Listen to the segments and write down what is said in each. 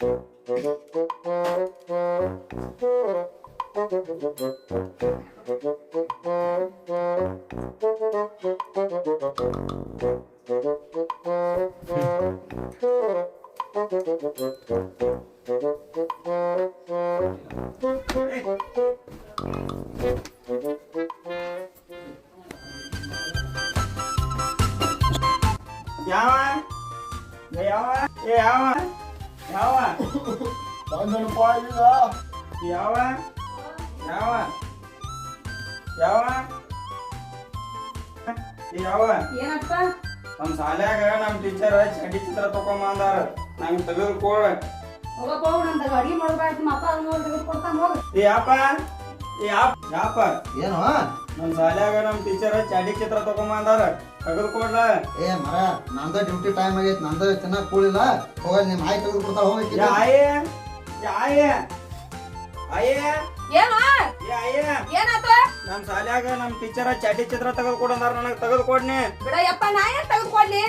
ಯಾವ ಏ ಯಾವ ಏ ಯಾವ? ಯಾವ ಬಂದನಪ್ಪ ಈಗ. ಯಾವ? ಯಾವ? ಯಾವ? ಯಾವ? ಏನಪ್ಪ? ನಮ್ ಶಾಲ್ಯಾಗ ನಮ್ಮ ಟೀಚರ್ ಚಂಡಿ ಚಿತ್ರ ತಗೊಂಬ ಅಂದಾರ ನಂಗೆ ತೆಗೆದು ಕೊಡ ಹೋಗಪ್ಪ ಹೋಗ್ ನಂದು ಅಡಿಗೆ ನಿಮ್ಮ ಅಪ್ಪ ಅದನ್ನ ನೋಡಿ ತೆಗೆದುಕೊಡ್ತಾನೆ ಹೋಗ. ಏ ಯಾಪ? ಏ ಯಾಪ ಏನು? ನಮ್ ಶಾಲ್ಯಾಗ ನಮ್ ಟೀಚರ್ ಚಾಡಿ ಚಿತ್ರ ತಗೊಂಬಂದಾರ. ತೆಗೆದು ಕೊಡ್ಲ? ಏ ಮರ ನಂದ ಡ್ಯೂಟಿ ಟೈಮ್ ಆಗೈತಿ ನಂದ ಚೆನ್ನಾಗಿ ಕೂಳಿಲ್ಲ ಹೋಗ ನಿಮ್ ಆಯ್ ತೆಗೆದು ಹೋಗಿ ಹೋಗೈತಿ ಏ ಆಯೆ ಆಯೆ ಆಯೆ? ಏನು? ಏನಾತ? ನಮ್ ಶಾಲ್ಯಾಗ ನಮ್ ಟೀಚರ್ ಚಾಡಿ ಚಿತ್ರ ತೆಗೆದು ಕೊಡಂದಾರ ನನಗೆ ತೆಗೆದು ಕೊಡ್ನಿ. ಬಿಡ ಯಪ್ಪ ನಾ ಏನ್ ತೆಗೆದುಕೊಡ್ಲಿ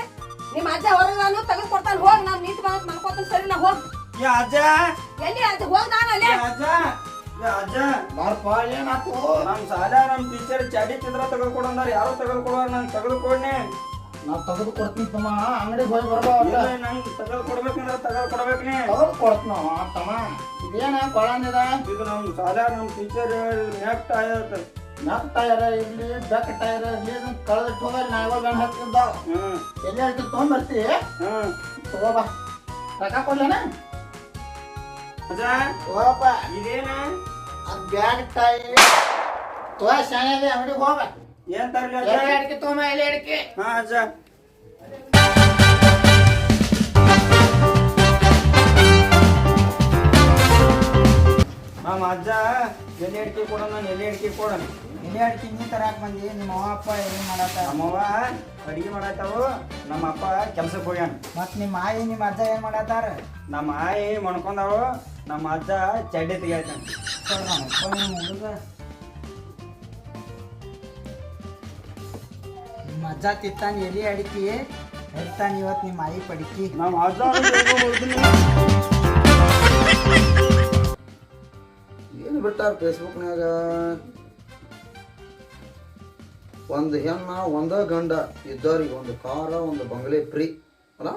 ನಿಮ್ಮ ಅಜ್ಜ ಹೊರಗೆ ನಾನು ತೆಗೆದುಕೊಡ್ತಾನೆ ಹೋಗ್ ನಾನು ನಿಂತು ಬಂದ್ ಮನ್ಕೋತಾನೆ ಸರಿ ನಾ ಹೋಗ್. ಯಾ ಅಜ್ಜ? ಎಲ್ಲಿ ಅಜ್ಜ? ಹೋಗ್ ನಾನು ಅಲ್ಲೇ. ಅಜ್ಜ? ಅಜ್ಜ ಬಾರಪ್ಪ ಏನಾತು ನಮ್ ಶಾಲ್ಯಾಗ ನಮ್ ಟೀಚರ್ ಚಡ್ಡಿ ಚಿತ್ರ ತೆಗೆದು ಕೊಡಂದಾರ ಯಾರು ತೆಗೆದು ನಾನು ನಂಗೆ ತೆಗೆದು ಕೊಡ್ನಿ ನಾ ತೆಗೆದು ಕೊಡ್ತೀನಿ ತಮ್ಮ. ಅಂಗಡಿಗೆ ಹೋಗಿ ಬರ್ಬಾ ಇಲ್ಲ ನಂಗೆ ತೆಗೆದು ಕೊಡ್ಬೇಕಂದ್ರೆ ತೆಗೆದು ಕೊಡ್ಬೇಕು ನೀ ತೆಗೆದು ಕೊಡ್ತೀನ ತಮ್ಮ? ಇದೇನ ಕೊಳಂದಿದ? ಇದು ನಮ್ ಶಾಲ್ಯಾಗ ನಮ್ ಟೀಚರ್ ನೆಕ್ಟ್ ಆಯ್ತು ನಾಲ್ಕು ಟೈರ್ ಇರ್ಲಿ ಬೆಕ್ಕ ಟೈರ್ ಇರ್ಲಿ ಇದನ್ನ ಕಳೆದಿಟ್ಟು ಹೋಗಿ ನಾ ಇವಾಗ ಗಂಡ ಹಾಕಿದ್ದ ಹ್ಮ್. ಎಲ್ಲಿ ಹೇಳ್ತಿ ತೊಗೊಂಬರ್ತಿ ಹ್ಮ್. ತಗೋಬಾ ರೊಕ್ಕ ಕೊಡ್ಲೇನ? ಅಜ್ಜ ತಗೋಪ್ಪ ಇದೇನ? ಆ ಬ್ಯಾಗ್ ತಾಯಿ. ತೋ ಶಾಣೆ ಅಂಗಡಿಗೆ ಹೋಗ. ಏನ್ ತರ್ಲಿ ಅಡಿಕೆ ತೊಗೊಂಬ ಎಲೆ ಅಡಿಕೆ? ಹಾ ಅಜ್ಜ. ನಮ್ಮ ಅಜ್ಜ ಎಲೆ ಅಡಿಕೆ ಕೊಡೋಣ ನಾನು ಎಲೆ ಅಡಿಕೆ ಕೊಡ. ಎಲೆ ಅಡಿಕೆ ನೀ ತರಾಕ್ ಬಂದಿ? ನಿಮ್ಮ ಅವ್ವ ಅಪ್ಪ ಏನ್ ಮಾಡತ್ತ ನಮ್ಮವ್ವ ಅಡಿಗೆ ಮಾಡಾತಾವು ನಮ್ಮ ಅಪ್ಪ ಕೆಲ್ಸಕ್ಕೆ ಹೋಗ್ಯಾನ. ಮತ್ ನಿಮ್ಮ ಆಯಿ ನಿಮ್ಮ ಅಜ್ಜ ಏನು ಮಾಡತ್ತಾರ? ನಮ್ಮ ಆಯಿ ಮಣ್ಕೊಂಡಾವು ನಮ್ಮ ಅಜ್ಜ ಚಡ್ಡಿ ನಮ್ಮ ಹುಡುಗ ನಿಮ್ಮ ಅಜ್ಜ ತಿತ್ತಾನೆ ಎಲೆ ಅಡಿಕೆ ಹೇಳ್ತಾನೆ ಇವತ್ತು ನಿಮ್ಮ ಆಯಿ ಪಡಿಕಿ. ನಮ್ಮ ಅಜ್ಜ ಏನು ಬಿಟ್ಟಾರ ಫೇಸ್ಬುಕ್ನಾಗ ಒಂದು ಹೆಣ್ಣ ಒಂದ ಗಂಡ ಇದ್ದವ್ರಿಗೆ ಒಂದು ಕಾರ ಒಂದು ಬಂಗ್ಲೆ ಫ್ರೀ ಅಲ್ಲ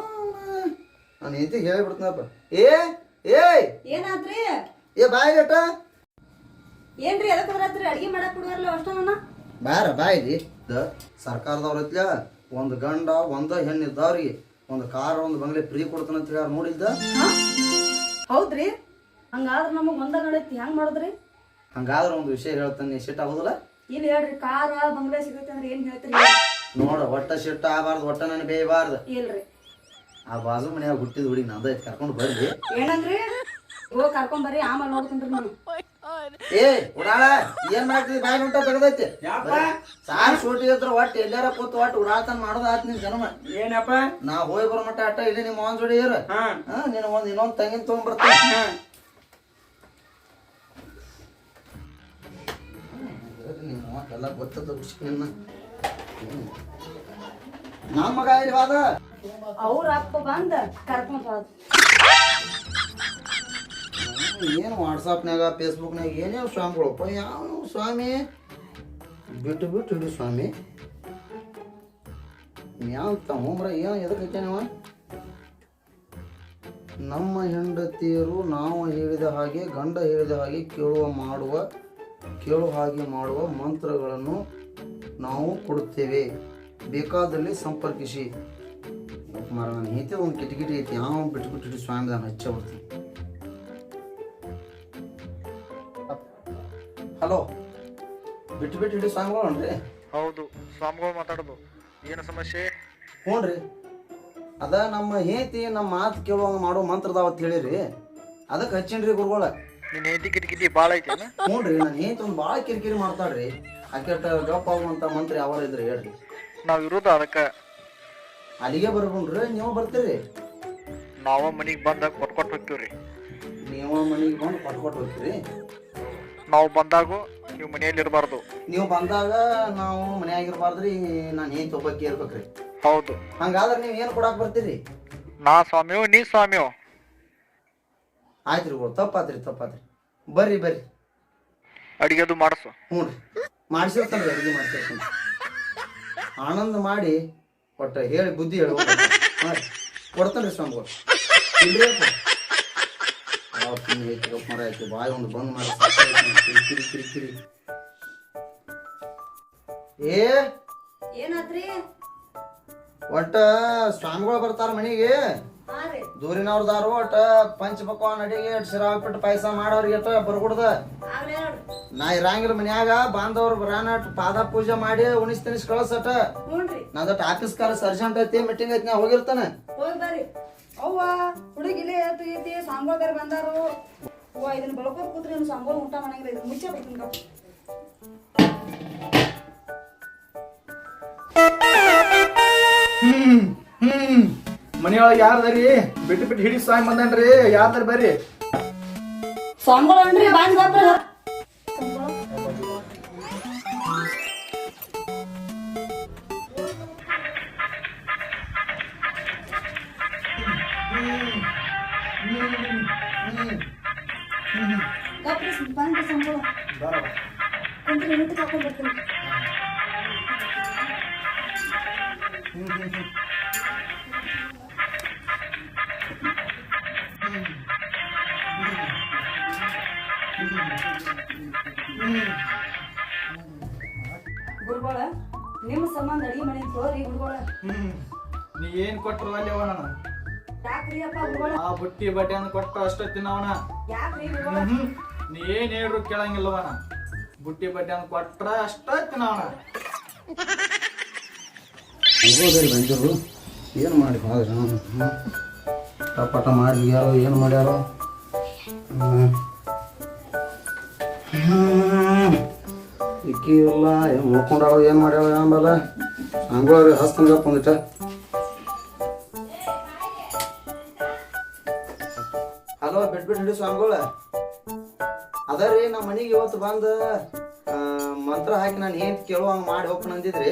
ನಾನು ಹೆಂಡತಿ ಹೇಳಿಬಿಡ್ತೀನಪ್ಪ. ಏ ಏಯ್! ಏನಾತ್ರಿ ಏ ಬಾಯ್ ಏನ್ರಿ ಬರತ್ರಿ? ಅಡಿಗೆ ಮಾಡಕ್ ಬಿಡುವಲ್ಲ ಅಷ್ಟನ್ನ? ಬಾರ ಬಾಯ್ಲಿ ದ ಒಂದು ಗಂಡ ಒಂದು ಹೆಣ್ಣು ಇದ್ದವ್ರಿಗೆ ಒಂದು ಕಾರ್ ಒಂದು ಬಂಗ್ಲೆ ಫ್ರೀ ಕೊಡ್ತಾನಂತ ಹೇಳಿ ನೋಡಿದ್ದ ಹೌದ್ರಿ? ಹಂಗಾದ್ರೆ ನಮಗ್ ಒಂದ ನಡೈತಿ. ಹೆಂಗ್ ಮಾಡುದ್ರಿ? ಹಂಗಾದ್ರೆ ಒಂದು ವಿಷಯ ಹೇಳ್ತಾನೆ ಸಿಟ್ ಆಗೋದಿಲ್ಲ ಇಲ್ಲಿ ಹೇಳ್ರಿ ಕಾರ ಬಂಗ್ಲೆ ಸಿಗುತ್ತೆ ಅಂದ್ರೆ ಏನ್ ಹೇಳ್ತೀರಿ? ನೋಡ ಒಟ್ಟ ಶಿಟ್ ಆಗಬಾರ್ದು ಒಟ್ಟ ನನ್ ಬೇಯಬಾರ್ದು. ಇಲ್ರಿ. ಆ ಬಾಜು ಮನ್ಯಾಗ ಹುಟ್ಟಿದ ಹುಡುಗಿ ನಂದ ಕರ್ಕೊಂಡು ಬರ್ರಿ. ಏನಂದ್ರಿ? ಹೋಗ್ ಕರ್ಕೊಂಡ್ ಬರ್ರಿ ಆಮೇಲೆ ನೋಡ್ತೀನಿ ನಾನು. ಏ ಉಡಾಳ ಏನ್ ಮಾಡ್ತಿದ್ದಿ ಬಾಯ್ ಉಂಟ ತೆಗದೈತಿ? ಯಾಪ ಸಾರ್ ಸೂಟಿ ಹತ್ರ ಒಟ್ಟು ಎಲ್ಲಾರ ಕೂತ್ ಒಟ್ಟು ಉಡಾಳ್ತನ ಮಾಡೋದು ಆತ್ ನಿನ್ ಜನ್ಮ. ಏನಪ್ಪ? ನಾ ಹೋಗಿ ಬರೋ ಮಟ್ಟ ಅಟ್ಟ ಇಲ್ಲಿ ನಿಮ್ಮ ಅವನ್ ಜೋಡಿ ಇರ. ನೀನು ಒಂದ್ ಇನ್ನೊಂದ್ ತಂಗಿನ ತಗೊಂಡ್ಬರ್ತೀನಿ ಹಾ. ಎಲ್ಲ ಗೊತ್ತದ ನಿನ್ನ ನಮ್ಮ ಮಗ ಇಲ್ಲಿ ಅವ್ರ ಅಪ್ಪ ಬಂದ ಕರ್ಕೊಂಡ್ ಹೋದ ಏನು ವಾಟ್ಸಪ್ನಾಗ ಫೇಸ್ಬುಕ್ನಾಗ ಏನೇ ಸ್ವಾಮಿಗಳಪ್ಪ? ಯಾವ ಸ್ವಾಮಿ? ಬಿಟ್ಟು ಬಿಟ್ಟು ಹಿಡಿ ಸ್ವಾಮಿ. ಯಾವ ತಗೊಂಬ್ರ ಏನು ಎದಕ್ಕೆ ಹಚ್ಚಾನವ ನಮ್ಮ ಹೆಂಡತಿಯರು ನಾವು ಹೇಳಿದ ಹಾಗೆ, ಗಂಡ ಹೇಳಿದ ಹಾಗೆ ಕೇಳುವ ಮಾಡುವ ಕೇಳುವ ಹಾಗೆ ಮಾಡುವ ಮಂತ್ರಗಳನ್ನು ನಾವು ಕೊಡುತ್ತೇವೆ. ಬೇಕಾದಲ್ಲಿ ಸಂಪರ್ಕಿಸಿ. ಮರ ನನ್ನ ಐತೆ ಒಂದು ಕಿಟಕಿಟಿ ಐತಿ ಯಾವ ಬಿಟ್ಟು ಸ್ವಾಮಿ ನಾನು ಹಚ್ಚ ಬಿಡ್ತೀನಿ. ಹಲೋ. ಬಿಟ್ಟು ಬಿಟ್ಟು ಹಿಡಿ ಸ್ವಾಮಿಗಳನ್ರಿ ಹೌದು ಸ್ವಾಮಿಗಳು ಮಾತಾಡೋದು. ಏನು ಸಮಸ್ಯೆ? ಹ್ಞೂ ರೀ ಅದ ನಮ್ಮ ಹೇತಿ ನಮ್ಮ ಮಾತು ಕೇಳುವಂಗ ಮಾಡೋ ಮಂತ್ರದಾವತ್ ಹೇಳಿರಿ. ಅದಕ್ಕೆ ಹಚ್ಚಿನ್ರಿ ಗುರುಗಳ? ನಿನ್ನ ಹೆಂಡತಿ ಕಿಟಕಿಟಿ ಭಾಳ ಐತೆ ಹ್ಞೂ ರೀ ನನ್ನ ಹೇತಿ ಒಂದು ಭಾಳ ಕಿರಿಕಿರಿ ಮಾಡ್ತಾಳ್ರಿ. ಆಕೆಟ ಗಪ್ ಆಗುವಂಥ ಮಂತ್ರ ಯಾವಾಗ ಇದ್ರಿ ಹೇಳ್ರಿ. ನಾವು ಇರೋದು ಅದಕ್ಕೆ. ಅಲ್ಲಿಗೆ ಬರ್ಕೊಂಡ್ರಿ ನೀವು ಬರ್ತೀರಿ. ನಾವ ಮನಿಗ್ ಬಂದಾಗ ಕೊಟ್ಕೊಟ್ ಹೋಗ್ತೀವ್ರಿ. ನೀವು ಮನೆಗೆ ಬಂದು ಕೊಟ್ಕೊಟ್ಟು ಹೋಗ್ತೀರಿ. ನಾವು ಬಂದಾಗೂ ನೀವು ಮನೆಯಲ್ಲಿ ಇರಬಾರ್ದು. ನೀವು ಬಂದಾಗ ನಾವು ಮನ್ಯಾಗಿರ್ಬಾರ್ದ್ರಿ ನಾನು ಏನು ಒಬ್ಬಕ್ಕೆ ಇರ್ಬೇಕ್ರಿ ಹೌದು. ಹಂಗಾದ್ರೆ ನೀವು ಏನು ಕೊಡಾಕ್ ಬರ್ತೀರಿ? ನಾ ಸ್ವಾಮಿಯೋ ನೀ ಸ್ವಾಮಿಯೋ? ಆಯ್ತು ರೀ ಗುರು ತಪ್ಪಾತ್ರಿ ತಪ್ಪಾತ್ರಿ. ಬರ್ರಿ ಬರ್ರಿ. ಅಡಿಗೆದು ಮಾಡಿಸು. ಹ್ಞೂ ರೀ ಮಾಡಿಸಿರ್ತಾನೆ ಅಡುಗೆ ಮಾಡಿಸಿರ್ತಾನೆ ಆನಂದ ಮಾಡಿ ಒಟ್ಟ ಹೇಳಿ ಬುದ್ಧಿ ಹೇಳಿ ಹಾಂ ರೀ ಕೊಡ್ತಾನೆ ರೀ ಸ್ವಾಮಿಗಳು ಇಲ್ರಿ ಅಪ್ಪ ಯಾವ ತಿಂಗಳು ಐತಿ ಮರ ಐತಿ ಬಾಯಿ ಒಂದು ಬಂದ್ ಮಾಡಿ ಏನಾದ್ರಿ ನಂಗ್ ಕಿರಿ ಕಿರಿ ಕಿರಿ ಕಿರಿ ಏ? ಏನಾತ್ರಿ ಒಟ್ಟ ಸ್ವಾಮಿಗಳು ಬರ್ತಾರ ಮನಿಗೆ. ದೂರಿನವ್ರದಾರು ಒಟ್ಟ ಪಂಚ ಪಕ್ವಾನ್ ಅಡಿಗೆ ಶಿರಾಪಿಟ್ಟು ಪಾಯಸ ಮಾಡೋರಿಗೆ ಎಟ್ಟ ಬರ್ಗುಡ್ದ ನಾ ಇರಂಗಿಲ್ಲ ಮನ್ಯಾಗ ಬಾಂಧವ್ರ ಬರಾನ ಪಾದ ಪೂಜೆ ಮಾಡಿ ಉಣಿಸ್ ತಿನಿಸ್ ಕಳಸಟ. ನಂದಟ್ ಆಫೀಸ್ ಕಾಲ ಸರ್ಜೆಂಟ್ ಐತಿ ಮೀಟಿಂಗ್ ಐತಿ ನಾ ಹೋಗಿರ್ತಾನೆ. ಅವ್ವ ಹುಡುಗಿ ಇಲ್ಲೇ ಏತು ಐತಿ ಸಾಂಗೋಳ್ದಾರ ಬಂದಾರು. ಅವ್ವ ಇದನ್ನ ಬಳಕೋರ್ ಕೂತ್ರಿ ಸಾಂಬಾರ್ ಊಟ ಮಾಡಂಗಿಲ್ಲ ಇದು ಮುಚ್ಚೆ ಮನೆಯೊಳಗೆ ಯಾರ್ದರಿ ಬಿಟ್ಟು ಬಿಟ್ಟು ಹಿಡಿ ಸಾಯ್ ಬಂದನ್ರಿ ಯಾರ್ದಾರ ಬರ್ರಿ? ಸಾಂಗೋಳ ಅನ್ರಿ ಬಾಂದ್ ಬಾಪ್ರ ಗಪ್ರಿ ಬಾಂದ್ ಸಾಂಗೋಳ ಕುಂತ್ರಿ ಊಟ ಹಾಕೊಂಡ್ ಬರ್ತೀನಿ. ಗುರುಗಳ ನಿಮ್ಮ ಸಂಬಂಧ ಅಡಿಗೆ ಮನೆ ತೋರಿ ಗುರುಗಳ. ನೀ ಏನ್ ಕೊಟ್ರು ಅಲ್ಲಿ ಅವನ? ನಾನು ಯಾಕ್ರಿ ಅಪ್ಪ ಗುರುಗಳ? ಆ ಬುಟ್ಟಿ ಬಟ್ಟೆ ಅಂತ ಕೊಟ್ಟು ಅಷ್ಟ ತಿನ್ನವನ ಯಾಕ್ರಿ ಗುರುಗಳ? ನೀ ಏನ್ ಹೇಳ್ರು ಕೇಳಂಗಿಲ್ಲವನ ಬುಟ್ಟಿ ಬಟ್ಟೆ ಅಂತ ಕೊಟ್ರ ಅಷ್ಟ ತಿನ್ನವನ ಬಂದರು ಬಂದಿರು. ಏನು ಮಾಡಿ ಹೋದ್ರಿ ನಾನು ಮಾಡಿದ್ಯಾರೋ ಮಾಡಿ ಯಾರೋ ಏನು ಮಾಡ್ಯಾರೋ. ಇಕ್ಕಿ ಇಲ್ಲ ಏನು ಮುಳ್ಕೊಂಡಾರೋ ಏನು ಮಾಡ್ಯಾಳ ಆಮೇಲೆ ಹಂಗೋರಿ ಹಸ್ತಂಗಪ್ಪ ಒಂದಿಟ ಹಲೋ ಬಿಟ್ ಬಿಟ್ ಹಿಡಿಸು ಹಂಗೋಳ ಅದ ರೀ, ನಮ್ಮ ಮನೆಗೆ ಇವತ್ತು ಬಂದು ಮಂತ್ರ ಹಾಕಿ ನಾನು ಏನು ಕೇಳುವಂಗೆ ಮಾಡಿ ಹೋಗ್ಕೊಂಡು ಅಂದಿದ್ರಿ.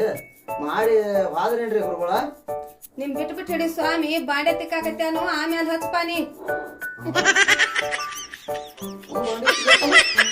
ಮಾಡಿ ಹೋದ್ರೇನ್ರಿ ಗುರುಗಳ ನಿಮ್ ಬಿಟ್ಟು ಬಿಟ್ಟು ಹಿಡಿ ಸ್ವಾಮಿ ಬಾಂಡೆ ತಿಕ್ಕಾಕತ್ಯಾನು ಆಮೇಲೆ ಹಚ್ಪಾನಿ